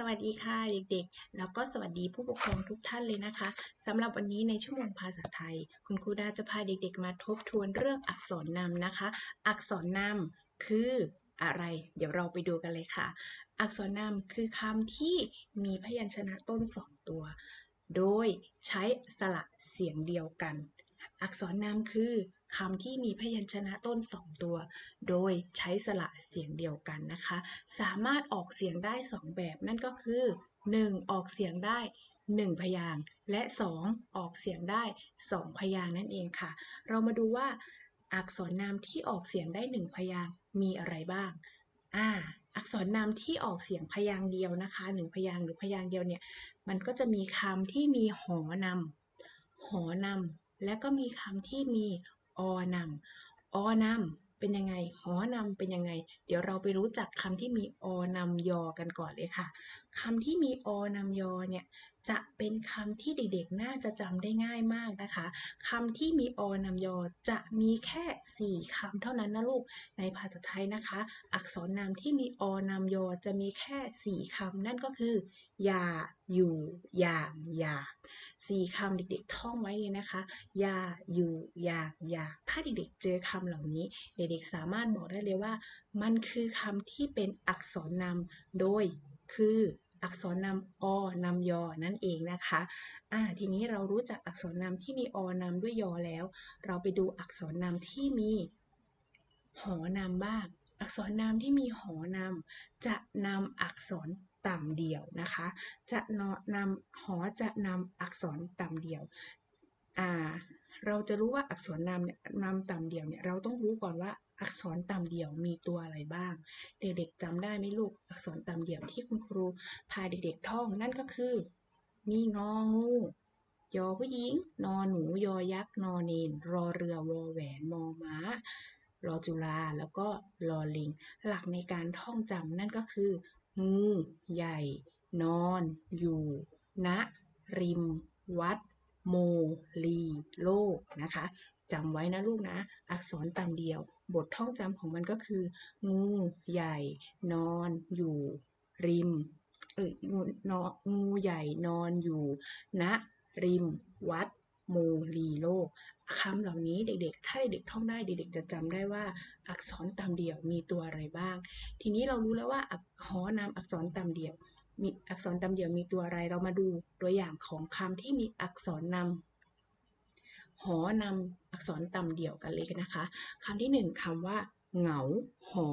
สวัสดีค่ะเด็กๆ แล้วก็สวัสดีผู้ปกครองทุกท่านเลยนะคะสำหรับวันนี้ในชั่วโมงภาษาไทย คุณครูดาจะพาเด็กๆ มาทบทวนเรื่องอักษรนำนะคะ อักษรนำคืออะไร เดี๋ยวเราไปดูกันเลยค่ะ อักษรนำคือคำที่มีพยัญชนะต้นสองตัว โดยใช้สระเสียงเดียวกัน อักษรนำคือ คำที่มีพยัญชนะต้นสองตัว โดยใช้สระเสียงเดียวกันนะคะ สามารถออกเสียงได้2แบบนั่นก็คือ 1. ออกเสียงได้ 1 พยางและ 2. ออกเสียงได้ 2 พยางนั่นเองค่ะ เรามาดูว่าอักษรนามที่ออกเสียงได้ 1 พยางมีอะไรบ้างอ่าอักษรนามที่ออกเสียงพยางเดียวนะคะหนึ่งพยางหรือพยางเดียวเนี่ยมันก็จะมีคำที่มีหอนำหอนำและก็มีคำที่มี อนำอนำเป็นยังไงหอนำเป็นยังไง เดี๋ยวเราไปรู้จักคำที่มีอนำยอกันก่อนเลยค่ะ คำที่มีอนำยอเนี่ยจะเป็นคำที่เด็กๆ น่าจะจำได้ง่ายมากนะคะ คำที่มีอนำยอจะมีแค่ 4คำเท่านั้นนะลูก ในภาษาไทยนะคะ อักษรนามที่มีอนำยอจะมีแค่ 4คำนั่นก็คือ อย่า อยู่ อย่างอย่าสี่คำเด็กๆ ท่องไว้เลยนะคะ อย่า อยู่ อย่าง อย่า ถ้าเด็กๆ เจอคำเหล่านี้ เด็กๆ สามารถบอกได้เลยว่า มันคือคำที่เป็นอักษรนำโดย คือ อักษรนำอนำยอนั่นเองนะคะอ่าทีนี้เรารู้จักอักษรนำที่มีอนำด้วยยอแล้ว เราไปดูอักษรนำที่มีหอนำบ้าง อักษรนามที่มีหอนำจะนำอักษรต่ำเดียวนะคะ จะนำหอจะนำอักษรต่ำเดียวอ่าเราจะรู้ว่าอักษรนำเนี่ยนำต่ำเดียวเนี่ยเราต้องรู้ก่อนว่า อักษรต่ำเดี่ยวมีตัวอะไรบ้าง เด็กๆจำได้ไหมลูก อักษรต่ำเดี่ยวที่คุณครูพาเด็กๆท่องนั่นก็คือ มีงองูยอผู้หญิง นอหนู ยอยักษ์ นอนเนนรอเรือ วอแหวน มอม้ารอจุฬาแล้วก็รอลิง หลักในการท่องจำนั่นก็คือ งู ใหญ่ นอน อยู่ณริม วัด โมลีโลกนะคะจำไว้นะลูกนะ อักษรต่ำเดียว บทท่องจำของมันก็คือ งูใหญ่ นอนอยู่ ริมเอ้ยงูนองูใหญ่นอนอยู่ณริม วัดโมลีโลกคำเหล่านี้เด็กๆ ถ้าเด็กท่องได้เด็กๆ จะจำได้ว่าอักษรต่ำเดี่ยวมีตัวอะไรบ้าง ทีนี้เรารู้แล้วว่าหอนำอักษรต่ำเดี่ยว มีอักษรต่ำเดี่ยวมีตัวอะไร เรามาดูตัวอย่างของคำที่มีอักษรนำหอนำอักษรต่ำเดี่ยวกันเลยนะคะคำที่หนึ่งคำว่าเหงา หอ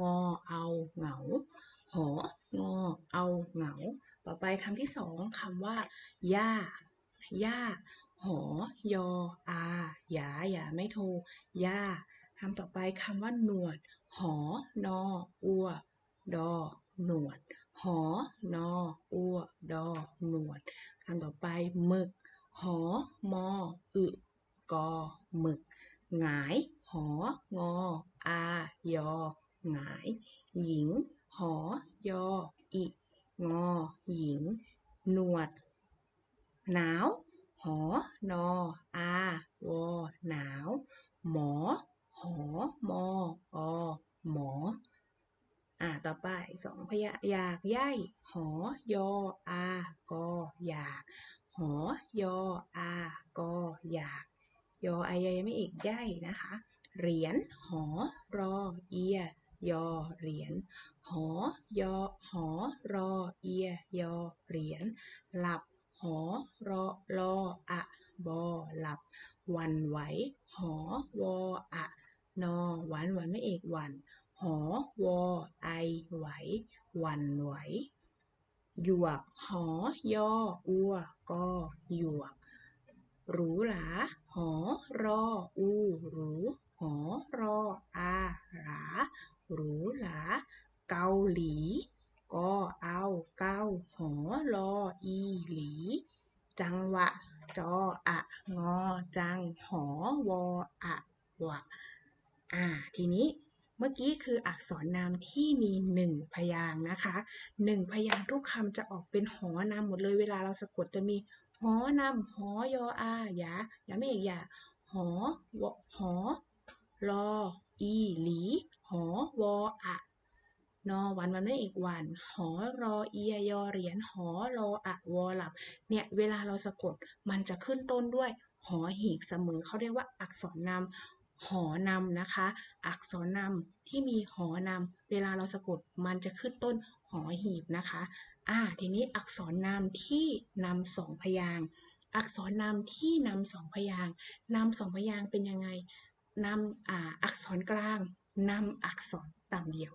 งอ เอา เหงา หอ งอ เอา เหงา ต่อไปคำที่สองคำว่าย่าย่าหอ ยอ อา หยา หยา ไม่โทย่าคำต่อไปคำว่าหนวด หอ นอ อัว ดอ หนวด หอ นอ อัว ดอ หนวดคำต่อไปหมึก หอ มอ อึกอ หมึก หงาย หอ งอ อา ยอ หงาย หญิง หอ ยอ อิ งอ หญิง หนวด หนาว หอ นอ อา วอ หนาว หมอ หอ มอ อ หมอ อ่า ต่อไปสอง พยาอยากย่ายหอยออากออยาก หอยออากออยาก ยอไอยไม่อีกย่ายนะคะ เหรียญหอรอเอียยอเหรียญหอยอหอรอเอียยอเหรียญหลับหอรอรออะบอหลับ วันไหว หอวออะนอหวันหวันไม่เอกวัน หอวอไอไหว วันไหว หยวก หอยออัวกอหยวก หรูหราหอรออูหรูหอรออาหราหรูหราเกาหลีกอเอาเก้าหอรออีหลี จังหวะ จออะงอจังหอวออะวะอ่าทีนี้ เมื่อกี้คืออักษรนามที่มีหนึ่งพยางค์นะคะหนึ่งพยางค์ทุกคำจะออกเป็นหอนามหมดเลยเวลาเราสะกดจะมีหอนำหอยออาหยาหยาไม่เอกหยาหอวหอรออีหลีหอวออะนอวันวันไม่อีกวัน หอรอเอียยอเหรียญหอรออะวอหลับ เนี่ยเวลาเราสะกดมันจะขึ้นต้นด้วยหอหีบเสมอเขาเรียกว่าอักษรนำ หอนำนะคะ อักษรนำที่มีหอนำเวลาเราสะกดมันจะขึ้นต้นหอหีบนะคะ อ่า ทีนี้อักษรนำที่นำสองพยางอักษรนำที่นำสองพยางนำสองพยางเป็นยังไงนำอ่าอักษรกลางนำอักษรต่ำเดียว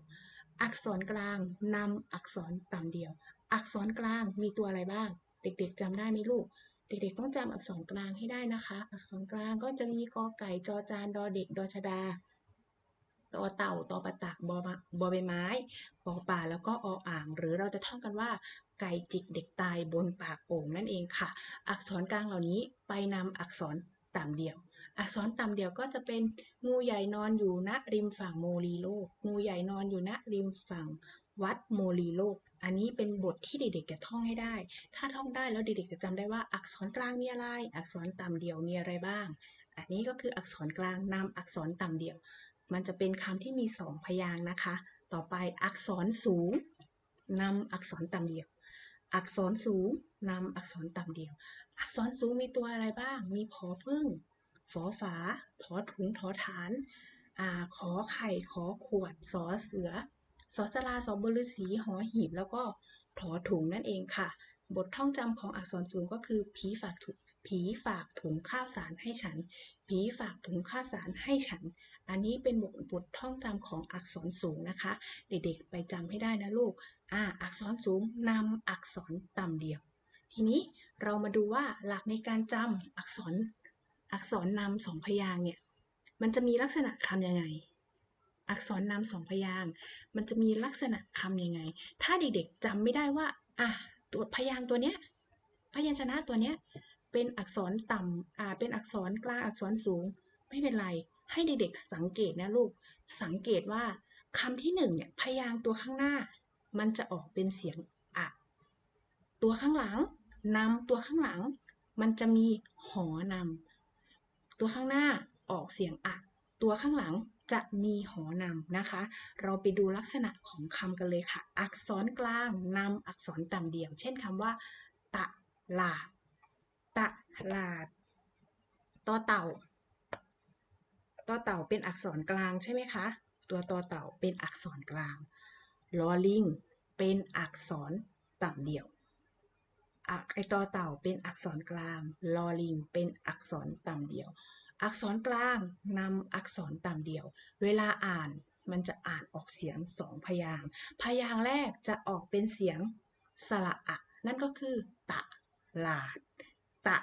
อักษรกลางนำอักษรต่ำเดียว อักษรกลางมีตัวอะไรบ้าง เด็กๆจำได้ไหมลูก เด็กๆต้องจำอักษรกลางให้ได้นะคะ อักษรกลางก็จะมีกอไก่จอจานดอเด็กดอชดาตอเต่าตอประตักบอบอใบไม้ปอป่าแล้วก็ออ่าง หรือเราจะท่องกันว่า ไก่จิกเด็กตายบนปากโอ่งนั่นเองค่ะ อักษรกลางเหล่านี้ไปนำอักษรต่ำเดียว อักษรต่ำเดียวก็จะเป็นงูใหญ่นอนอยู่ณริมฝั่งโมลีโลก งูใหญ่นอนอยู่ณริมฝั่งวัดโมลีโลก อันนี้เป็นบทที่เด็กๆจะท่องให้ได้ ถ้าท่องได้แล้วเด็กๆจะจำได้ว่าอักษรกลางมีอะไร อักษรต่ำเดียวมีอะไรบ้าง อันนี้ก็คืออักษรกลางนำอักษรต่ำเดียว มันจะเป็นคำที่มีสองพยางค์นะคะ ต่อไปอักษรสูงนำอักษรต่ำเดียว อักษรสูงนำอักษรต่ำเดียว อักษรสูงมีตัวอะไรบ้าง มีผอพึ่ง ฝอฝาถอถุงถอฐานอ่าขอไข่ขอขวดสอเสือสอสลาสอบฤษีหอหีบ แล้วก็ถอถุงนั่นเองค่ะ บทท่องจำของอักษรสูงก็คือผีฝากถุงผีฝากถุงข้าวสารให้ฉัน ผีฝากถุงข้าวสารให้ฉัน อันนี้เป็นบทบทท่องจำของอักษรสูงนะคะ เด็กๆไปจำให้ได้นะลูก อ่า อักษรสูงนำอักษรต่ำเดียว ทีนี้เรามาดูว่าหลักในการจำอักษร อักษรนำสองพยางเนี่ย มันจะมีลักษณะคำยังไง อักษรนำสองพยางมันจะมีลักษณะคำยังไง ถ้าเด็กๆจำไม่ได้ว่าอะตัวพยางตัวเนี้ย พยัญชนะตัวเนี้ย เป็นอักษรต่ำอ่า เป็นอักษรกลางอักษรสูง ไม่เป็นไร ให้เด็กๆสังเกตนะลูก สังเกตว่าคำที่หนึ่งเนี่ยพยางตัวข้างหน้า มันจะออกเป็นเสียงอะตัวข้างหลังนำตัวข้างหลัง มันจะมีหอนำ ตัวข้างหน้าออกเสียงอะ ตัวข้างหลังจะมีหอนำนะคะ เราไปดูลักษณะของคำกันเลยค่ะ อักษรกลางนำอักษรต่ำเดียว เช่นคำว่า ตะลาด ตะลาดต่อเต่าต่อเต่าเป็นอักษรกลางใช่ไหมคะ ตัวต่อเต่าเป็นอักษรกลางลอลิงเป็นอักษรต่ำเดียว อะไอต่อเต่าเป็นอักษรกลาง ลอลิง เป็นอักษรต่ำเดียว อักษรกลางนำอักษรต่ำเดียว เวลาอ่านมันจะอ่านออกเสียงสองพยางพยางแรกจะออกเป็นเสียงสระอะนั่นก็คือ ตะลาด ตะ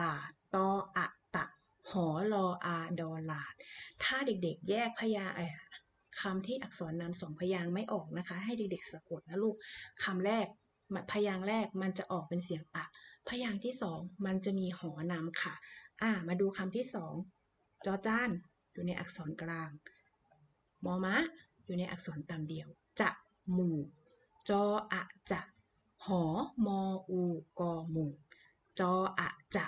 ลาดตออะตะ หอรออาดอลาด ถ้าเด็กๆ แยกพยางคำที่อักษรนำสองพยางไม่ออกนะคะ ให้เด็กๆสะกดนะลูกคำแรก พยางค์แรกมันจะออกเป็นเสียงอะ พยางค์ที่สองมันจะมีหอนำค่ะ อ่า มาดูคำที่สองจอจานอยู่ในอักษรกลาง มอมะ อยู่ในอักษรต่ำเดียว จะหมู่ จออะจะหอมออูกอหมู่จออะจะ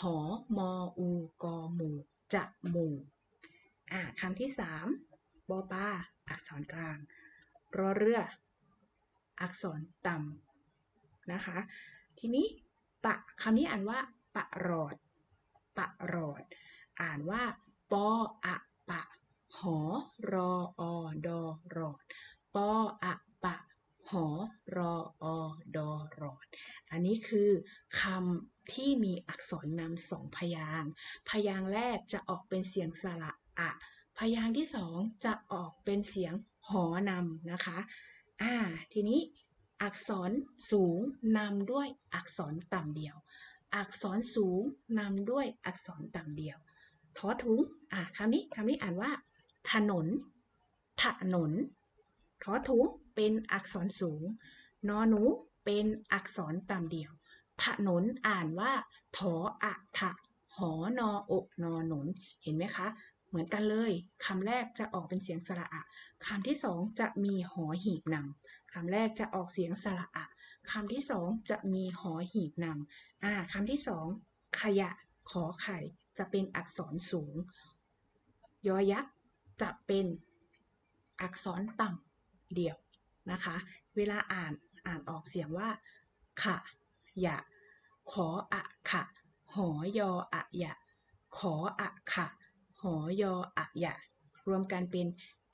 หอมออูกอหมู่จะหมู่อ่าคำที่สามบอปาอักษรกลางรอเรือ อักษรต่ำ นะคะ ทีนี้ปะคำนี้อ่านว่าปะรอด ปะรอด อ่านว่าปออะปะ หอรออดอรอดปออะปะ หอรออดอรอด อันนี้คือคำที่มีอักษรนำสองพยางพยางแรกจะออกเป็นเสียงสระอะพยางที่สองจะออกเป็นเสียงหอนำนะคะ อ่า ทีนี้ อักษรสูงนำด้วยอักษรต่ำเดียว อักษรสูงนำด้วยอักษรต่ำเดียวทอถุงอ่าคำนี้คำนี้อ่านว่า ถนน ถนนทอถุงเป็นอักษรสูง นอหนูเป็นอักษรต่ำเดียว ถนนอ่านว่า ถออะทะหอนออกนอหนุน เห็นไหมคะ เหมือนกันเลยคำแรกจะออกเป็นเสียงสระอะคำที่สองจะมีหอหีบนำคำแรกจะออกเสียงสระอะคำที่สองจะมีหอหีบนำอ่าคำที่สองขยะขอไข่จะเป็นอักษรสูง ยอยักษ์จะเป็นอักษรต่ำเดี่ยวนะคะ เวลาอ่านอ่านออกเสียงว่าขะยะ ขออะขะ หอยออะยะ ขออะขะ หอยออะยะ รวมกันเป็น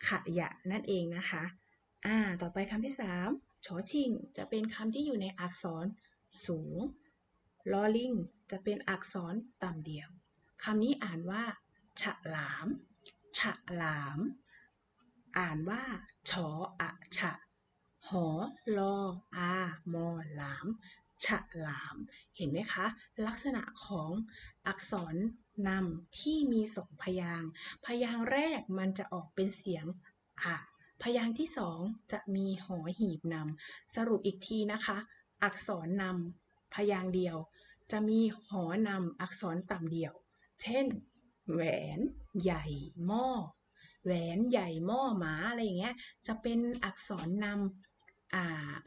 ขะยะนั่นเองนะคะ อ่า ต่อไปคำที่สามชอชิง จะเป็นคำที่อยู่ในอักษรสูง ลอลิง จะเป็นอักษรต่ำเดี่ยว คำนี้อ่านว่าฉลามฉลาม อ่านว่า ชออะฉะ หอลออามอหลาม ฉลาม เห็นไหมคะ ลักษณะของอักษรนำที่มีสองพยาง พยางแรกมันจะออกเป็นเสียงอะพยางที่สองจะมีหอหีบนำสรุปอีกทีนะคะ อักษรนำพยางเดียว จะมีหอนำอักษรต่ำเดียว เช่น แหวนใหญ่หม้อแหวนใหญ่หม้อหมาอะไรอย่างเงี้ยจะเป็นอักษรนำ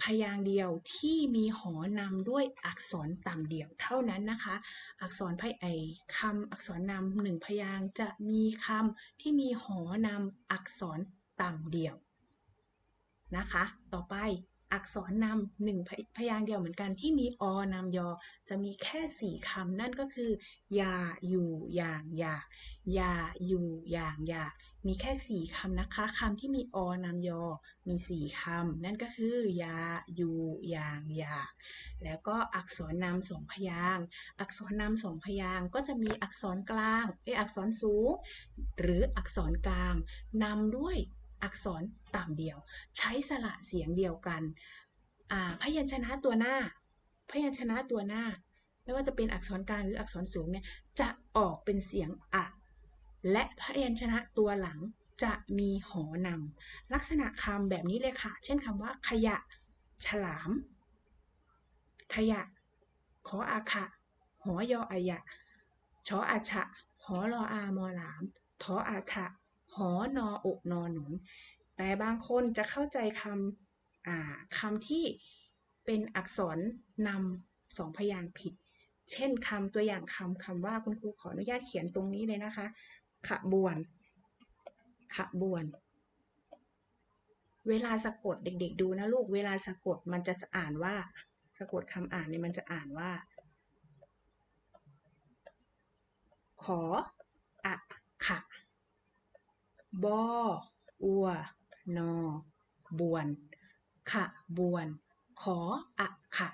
พยางเดียวที่มีหอนำด้วยอักษรต่ำเดียวเท่านั้นนะคะ อักษรไพไอคำอักษรนำหนึ่งพยางจะมีคำที่มีหอนำอักษรต่ำเดียวนะคะ ต่อไป อักษรนำหนึ่งพพยางค์เดียวเหมือนกันที่มีอนำยอ จะมีแค่สี่คำนั่นก็คือยาอยู่อย่างอยากยาอยู่อย่างอยาก มีแค่สี่คำนะคะคำที่มีอนำยอ มีสี่คำนั่นก็คือยาอยู่อย่างอยาก แล้วก็อักษรนำสองพยางค์อักษรนำสองพยางค์ก็จะมีอักษรกลางเออักษรสูง หรืออักษรกลางนำด้วย อักษรต่ำเดียว ใช้สระเสียงเดียวกัน พยัญชนะตัวหน้า พยัญชนะตัวหน้า ไม่ว่าจะเป็นอักษรกลางหรืออักษรสูงเนี่ย จะออกเป็นเสียงอะ และพยัญชนะตัวหลังจะมีหอนำ ลักษณะคำแบบนี้เลยค่ะ เช่นคำว่า ขยะ ฉลาม ขยะ ขออาขะ หอยออายะ ชออาชะ หอรออามอหลาม ทออาทะ หอนออกนอหนุน แต่บางคนจะเข้าใจคำคำที่เป็นอักษรนำสองพยางค์ผิด เช่นคำตัวอย่างคำคำว่าคุณครูขออนุญาตเขียนตรงนี้เลยนะคะ ขบวน ขบวน เวลาสะกดเด็ก ๆ ดูนะลูก เวลาสะกดมันจะอ่านว่า สะกดคำอ่านเนี่ยมันจะอ่านว่า ขออะขะ บออัวนอ บวน ขะบวน ขออะขะ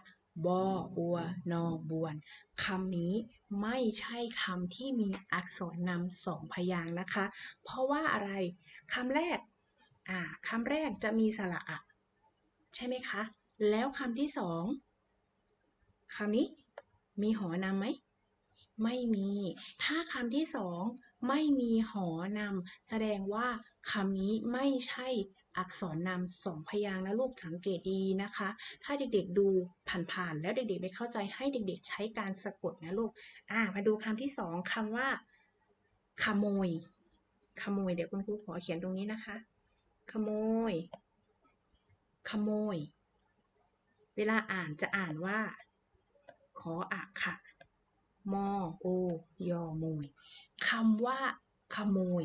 บออัวนอ บวน คำนี้ไม่ใช่คำที่มีอักษรนำสองพยางค์นะคะ เพราะว่าอะไร คำแรก อ่าคำแรกจะมีสระอะใช่ไหมคะ แล้วคำที่สองคำนี้มีหอนำไหม ไม่มี ถ้าคำที่สอง ไม่มีหอนำแสดงว่าคำนี้ไม่ใช่อักษรนำสองพยางค์นะลูกสังเกตดีนะคะ ถ้าเด็กๆดูผ่านๆ แล้วเด็กๆไม่เข้าใจให้เด็กๆ ใช้การสะกดนะลูก อ่ามาดูคำที่สองคำว่า ขโมย ขโมย เดี๋ยวคุณครูขอเขียนตรงนี้นะคะ ขโมย ขโมย เวลาอ่านจะอ่านว่า ขออะค่ะ มอโอยอมย คำว่าขโมย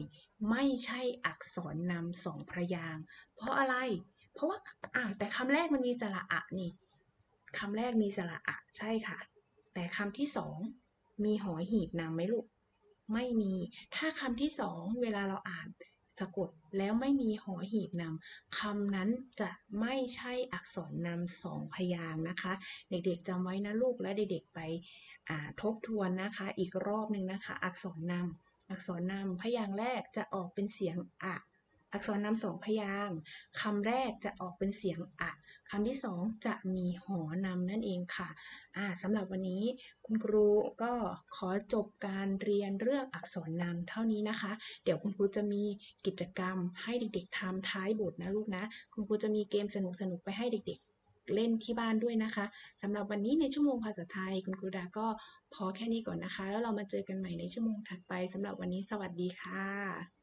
ไม่ใช่อักษรนำสองพระยาง เพราะอะไร เพราะว่าอ่าแต่คำแรกมันมีสระอะนี่คำแรกมีสระอะใช่ค่ะ แต่คำที่สองมีหอหีบนำไหมลูก ไม่มี ถ้าคำที่สองเวลาเราอ่าน สะกดแล้วไม่มีหอหีบนำคำนั้นจะไม่ใช่อักษรนำสองพยางนะคะ เด็กๆจำไว้นะลูกและเด็กๆไปทบทวนนะคะ อีกรอบหนึ่งนะคะ อักษรนำอักษรนำพยางค์แรกจะออกเป็นเสียงอะ อักษรนำสองพยางค์คำแรกจะออกเป็นเสียงอะคำที่สองจะมีหอนำนั่นเองค่ะอ่าสำหรับวันนี้คุณครูก็ขอจบการเรียนเรื่องอักษรนำเท่านี้นะคะ เดี๋ยวคุณครูจะมีกิจกรรมให้เด็กๆทำท้ายบทนะลูกนะ คุณครูจะมีเกมสนุกๆไปให้เด็กๆเล่นที่บ้านด้วยนะคะสำหรับวันนี้ในชั่วโมงภาษาไทย คุณครูดาก็พอแค่นี้ก่อนนะคะ แล้วเรามาเจอกันใหม่ในชั่วโมงถัดไปสำหรับวันนี้สวัสดีค่ะ